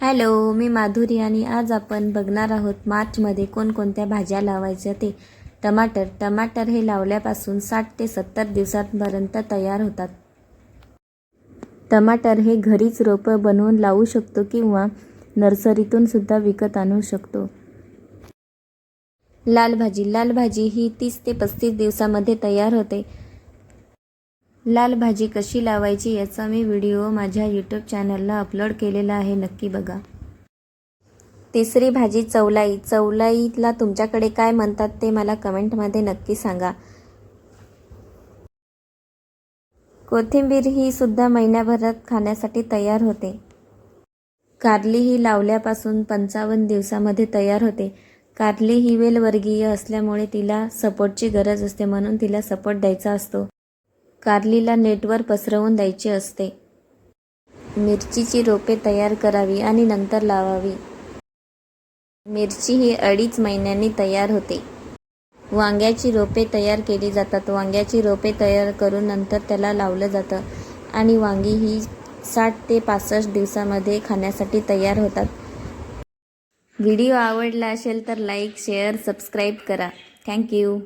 Hello मी माधुरी आणि आज आपण बघणार आहोत मार्चमध्ये कोणकोणत्या भाज्या लावायच्या ते. टमाटर टमाटर हे लावल्यापासून साठ ते सत्तर दिवसांपर्यंत तयार होतात. टमाटर हे घरीच रोपं बनवून लावू शकतो किंवा नर्सरीतून सुद्धा विकत आणू शकतो. लाल भाजी लाल भाजी ही तीस ते पस्तीस दिवसामध्ये तयार होते. लाल भाजी कशी लावायची याचा मी व्हिडिओ माझ्या यूट्यूब चॅनलला अपलोड केलेला आहे नक्की बघा. तिसरी भाजी चवलाई. चवलाईला तुमच्याकडे काय म्हणतात ते मला कमेंटमध्ये नक्की सांगा. कोथिंबीर ही सुद्धा महिन्याभरात खाण्यासाठी तयार होते. कारली ही लावल्यापासून पंचावन्न दिवसामध्ये तयार होते. कारली ही वेलवर्गीय असल्यामुळे तिला सपोर्टची गरज असते म्हणून तिला सपोर्ट द्यायचा असतो. कारलीला नेटवर पसरवून द्यायचे असते. मिरचीची रोपे तयार करावी आणि नंतर लावावी. मिरची ही अडीच महिन्यांनी तयार होते. वांग्याची रोपे तयार केली जातात. वांग्याची रोपे तयार करून नंतर त्याला लावलं जातं आणि वांगी ही साठ ते पासष्ट दिवसामध्ये खाण्यासाठी तयार होतात. व्हिडिओ आवडला असेल तर लाईक शेअर सबस्क्राईब करा. Thank you